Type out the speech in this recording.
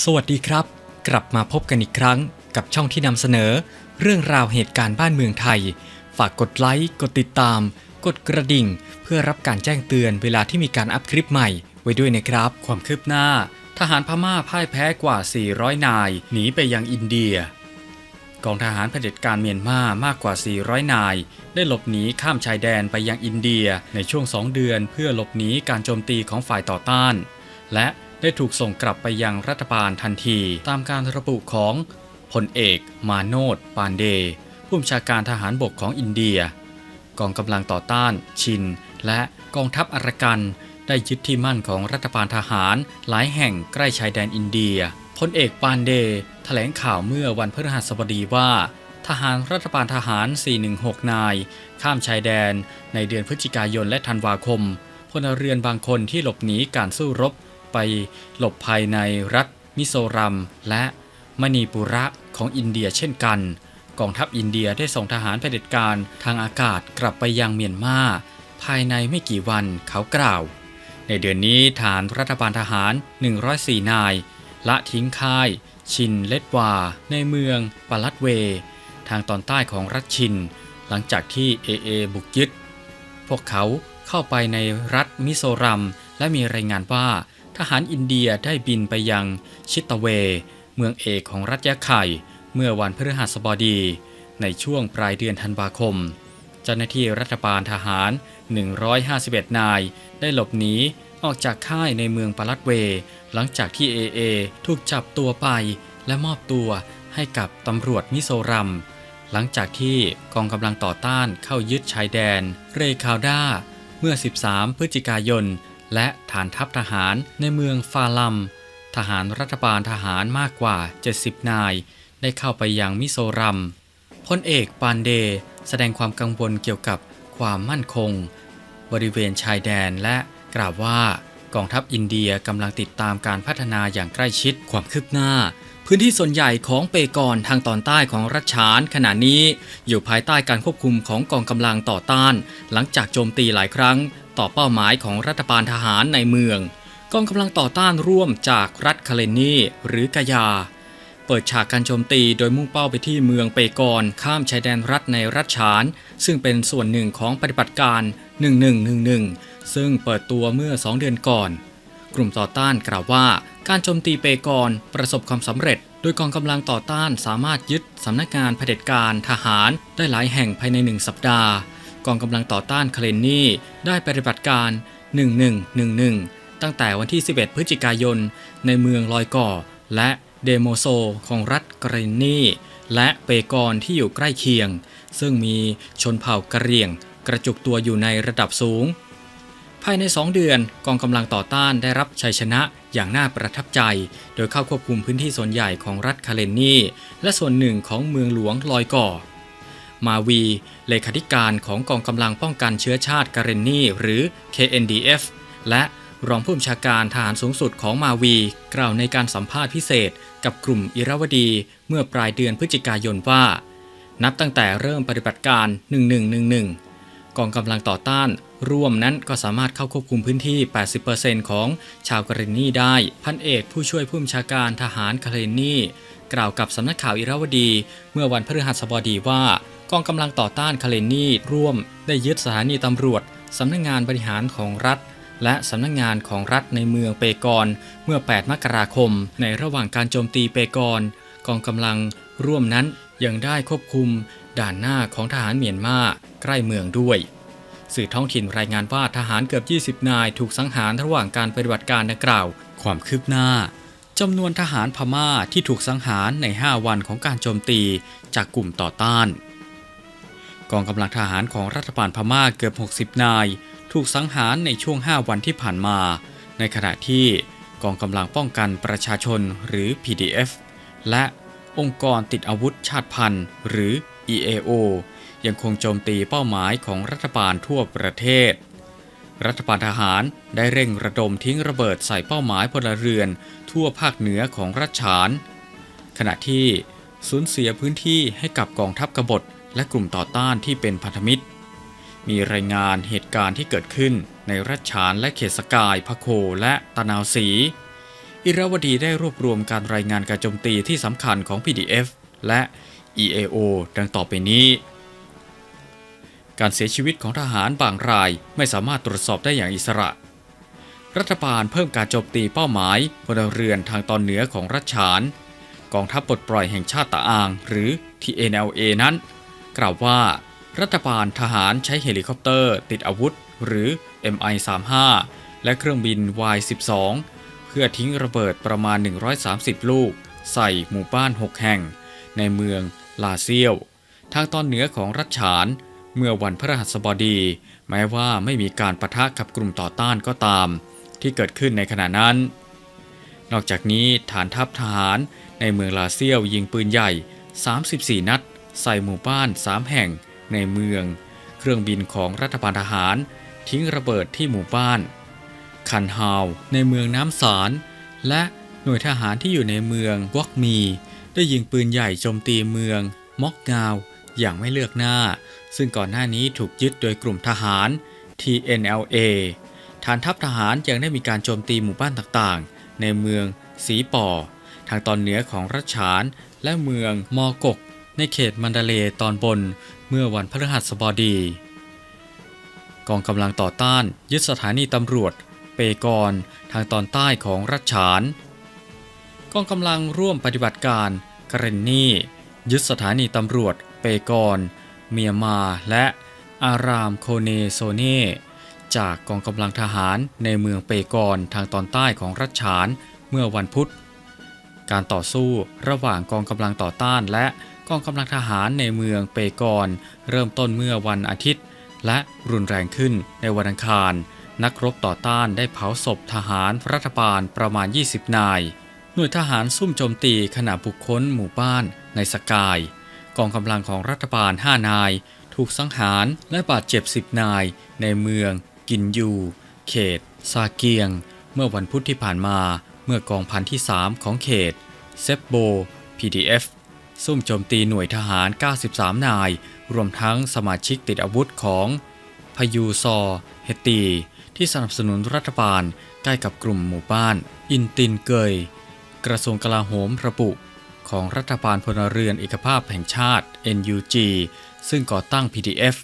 สวัสดีครับ กลับมาพบกันอีกครั้งกับช่องที่นำเสนอ เรื่องราวเหตุการณ์บ้านเมืองไทย ฝากกดไลค์ กดติดตาม กดกระดิ่ง เพื่อรับการแจ้งเตือนเวลาที่มีการอัพคลิปใหม่ ไว้ด้วยนะครับ ความคืบหน้า ทหารพม่าพ่ายแพ้กว่า 400 นาย หนีไปยังอินเดีย กองทหารเผด็จการเมียนมามากกว่า 400 นาย ได้หลบหนีข้ามชายแดนไปยังอินเดียในช่วง 2 เดือน เพื่อหลบหนีการโจมตีของฝ่ายต่อต้าน และ ได้ถูกส่งกลับไปยังรัฐบาลทันที ตามการระบุของพลเอก มาโนดปานเดผู้บัญชาการทหารบกของอินเดีย กองกำลังต่อต้านชิน และกองทัพอารักัน ได้ยึดที่มั่นของรัฐบาลทหารหลายแห่งใกล้ชายแดนอินเดียพลเอกปานเดแถลงข่าวเมื่อวันพฤหัสบดีว่า ทหารรัฐบาลทหาร 416 นาย ข้ามชายแดนในเดือนพฤศจิกายนและธันวาคมพลเรือนบางคนที่หลบหนีการสู้รบ ไปหลบภายในรัฐมิโซรัม และมณีปุระของอินเดียเช่นกัน กองทัพอินเดียได้ส่งทหารเผด็จการทางอากาศกลับไปยังเมียนมาภายในไม่กี่วันเขากล่าว ในเดือนนี้ฐานรัฐบาลทหาร 104 นาย ละทิ้งค่าย ชินเลดวา ในเมืองปาลัดเว ทางตอนใต้ของรัฐชิน หลังจากที่เอเอบุกยึด พวกเขาเข้าไปในรัฐมิโซรัม และมีรายงานว่า ทหารอินเดียได้บินไปยังชิตเว เมืองเอกของรัฐยะไข่ เมื่อวันพฤหัสบดี ในช่วงปลายเดือนธันวาคม เจ้าหน้าที่รัฐบาลทหาร 151 นาย ได้หลบหนีออกจากค่ายในเมืองปาลัดเว หลังจากที่เอเอถูกจับตัวไปและมอบตัวให้กับตำรวจมิโซรัม หลังจากที่กองกำลังต่อต้านเข้ายึดชายแดน เรคาวดาเมื่อ 13 พฤศจิกายน และฐานทัพทหารในเมืองฟาลัม ทหารรัฐบาลทหารมากกว่า 70 นาย ได้เข้าไปยังมิโซรัมพลเอกปานเด แสดงความกังวลเกี่ยวกับความมั่นคง บริเวณชายแดนและกล่าวว่ากองทัพอินเดียกำลังติดตามการพัฒนาอย่างใกล้ชิดความคืบหน้า พื้นที่ส่วนใหญ่ของเปกอนทางตอนใต้ของรัฐฉานขณะนี้อยู่ภายใต้การควบคุมของกองกำลังต่อต้าน หลังจากโจมตีหลายครั้ง ต่อเป้าหมายของรัฐบาลทหารในเมือง กองกำลังต่อต้านร่วมจากรัฐคาเลนีหรือกายา เปิดฉากการโจมตีโดยมุ่งเป้าไปที่เมืองเปกอนข้ามชายแดนรัฐในรัฐฉาน ซึ่งเป็นส่วนหนึ่งของปฏิบัติการ 1111 ซึ่งเปิดตัวเมื่อ 2 เดือนก่อน กลุ่มต่อต้านกล่าวว่า การโจมตีเปกอนประสบความสำเร็จ โดยกองกำลังต่อต้านสามารถยึดสำนักงานเผด็จการทหารได้หลายแห่งภายในหนึ่งสัปดาห์ กองกำลังต่อต้านเคลนนี่ได้ปฏิบัติการ 1111 ตั้งแต่วันที่ 11 พฤศจิกายน ในเมืองลอยก่อ และเดโมโซของรัฐกรนนีและเปกอนที่อยู่ใกล้เคียง ซึ่งมีชนเผ่ากะเหรี่ยง กระจุกตัวอยู่ในระดับสูง ภายใน 2 เดือนกองกำลังต่อต้านได้รับชัยชนะ อย่างน่าประทับใจ โดยเข้าควบคุมพื้นที่ส่วนใหญ่ของรัฐคาเลนนีและส่วนหนึ่งของเมืองหลวงลอยก่อ มาวี เลขาธิการของกองกำลังป้องกันเชื้อชาติกาเรนนีหรือ KNDF และรองผู้บัญชาการทหารสูงสุดของมาวี กล่าวในการสัมภาษณ์พิเศษกับกลุ่มอิราวดีเมื่อปลายเดือนพฤศจิกายนว่า นับตั้งแต่เริ่มปฏิบัติการ 1111 กองกำลังต่อต้าน ร่วมนั้นก็สามารถเข้าควบคุมพื้นที่ 80%ของชาวกาเรนนีได้ พันเอกผู้ช่วยผู้บัญชาการทหารกาเรนนีกล่าวกับสำนักข่าวอิราวดี เมื่อวันพฤหัสบดีว่ากองกำลังต่อต้านคาเลนนีร่วม ได้ยึดสถานีตำรวจสำนักงงานบริหารของรัฐ และสำนักงงานของรัฐในเมืองเปกอนเมื่อ 8 มกราคม ในระหว่างการโจมตีเปกอนกองกำลังร่วมนั้นยังได้ควบคุม ด่านหน้าของทหารเมียนมาใกล้เมืองด้วย สื่อท้องถิ่นรายงานว่าทหารเกือบ 20 นายถูกสังหารระหว่างการปฏิบัติการดังกล่าว ความคืบหน้าจำนวนทหารพม่าที่ถูกสังหารใน 5 วันของการโจมตีจากกลุ่มต่อต้าน กองกำลังทหารของรัฐบาลพม่าเกือบ 60 นาย ถูกสังหารในช่วง 5 วันที่ผ่านมา ในขณะที่กองกำลังป้องกันประชาชนหรือ PDF และองค์กรติดอาวุธชาติพันธุ์หรือ EAO ยังคงโจมตีเป้าหมายของรัฐบาลทั่วประเทศ รัฐบาลทหารได้เร่งระดมทิ้งระเบิดใส่เป้าหมายพลเรือนทั่วภาคเหนือของรัฐฉาน ขณะที่สูญเสียพื้นที่ให้กับกองทัพกบฏและกลุ่มต่อต้านที่เป็นพันธมิตร มีรายงานเหตุการณ์ที่เกิดขึ้นในรัฐฉานและเขตสกายพะโคและตะนาวสี อิราวดีได้รวบรวมการรายงานการโจมตีที่สำคัญของ PDF และ EAO ดังต่อไปนี้ การเสียชีวิตของทหารบางรายไม่สามารถตรวจสอบได้อย่างอิสระ รัฐบาลเพิ่มการโจมตีเป้าหมายพลเรือนทางตอนเหนือของรัฐฉาน กองทัพปลดปล่อยแห่งชาติตะอาง หรือ TNLA นั้น กล่าวว่ารัฐบาลทหารใช้เฮลิคอปเตอร์ ติดอาวุธ หรือ MI-35 และเครื่องบิน Y-12 เพื่อทิ้งระเบิดประมาณ 130 ลูก ใส่หมู่บ้าน 6 แห่ง ในเมือง ลาเซียว ทางตอนเหนือของรัฐฉาน เมื่อวันพฤหัสบดี แม้ว่าไม่มีการประทะกับกลุ่มต่อต้านก็ตาม ที่เกิดขึ้นในขณะนั้น นอกจากนี้ฐานทัพทหารในเมืองลาเซียวยิงปืนใหญ่ 34 นัด ใส่หมู่บ้าน 3 แห่งในเมือง เครื่องบินของรัฐบาลทหาร ทิ้งระเบิดที่หมู่บ้าน คันฮาว ในเมืองน้ำสาร และหน่วยทหารที่อยู่ในเมืองวอกมี ได้ยิงปืนใหญ่โจมตีเมืองมอกงาว อย่างไม่เลือกหน้า ซึ่งก่อนหน้านี้ถูกยึดโดยกลุ่มทหาร TNLA ฐานทัพทหารยังได้มีการโจมตีหมู่บ้านต่างๆ ในเมืองสีป่อ ทางตอนเหนือของรัชฉาน และเมืองมอกก ในเขตมันดาเลตอนบน เมื่อวันพฤหัสบดี กองกำลังต่อต้านยึดสถานีตำรวจ เปกอนทางตอนใต้ของรัชฉาน กองกำลังร่วมปฏิบัติการกเรนนี่ ยึดสถานีตำรวจเปกอน เมียมาและอารามโคเนโซเน่จากกองกำลังทหารในเมืองเปกอนทางตอนใต้ของรัชฉานเมื่อวันพุธ การต่อสู้ระหว่างกองกำลังต่อต้านและกองกำลังทหารในเมืองเปกอน เริ่มต้นเมื่อวันอาทิตย์ และรุนแรงขึ้นในวันอังคาร นักรบต่อต้านได้เผาศพทหารรัฐบาลประมาณ 20 นาย หน่วยทหารซุ่มโจมตีขณะบุคคลหมู่บ้านในสกาย กองกำลังของรัฐบาล 5 นาย ถูกสังหารและบาดเจ็บ 10 นาย ในเมือง กินยู เขต ซาเกียง เมื่อวันพุธที่ผ่านมา เมื่อกองพันที่ 3 ของเขต เซปโบ PDF ซุ่มโจมตีหน่วยทหาร 93 นาย รวมทั้งสมาชิกติดอาวุธของพยูซอ เฮตี ที่สนับสนุนรัฐบาลใกล้กับกลุ่มหมู่บ้าน อินตินเกย กระทรวงกลาโหมระบุ ของรัฐบาลพลเรือนเอกภาพแห่งชาติ NUG ซึ่งก่อตั้ง PDF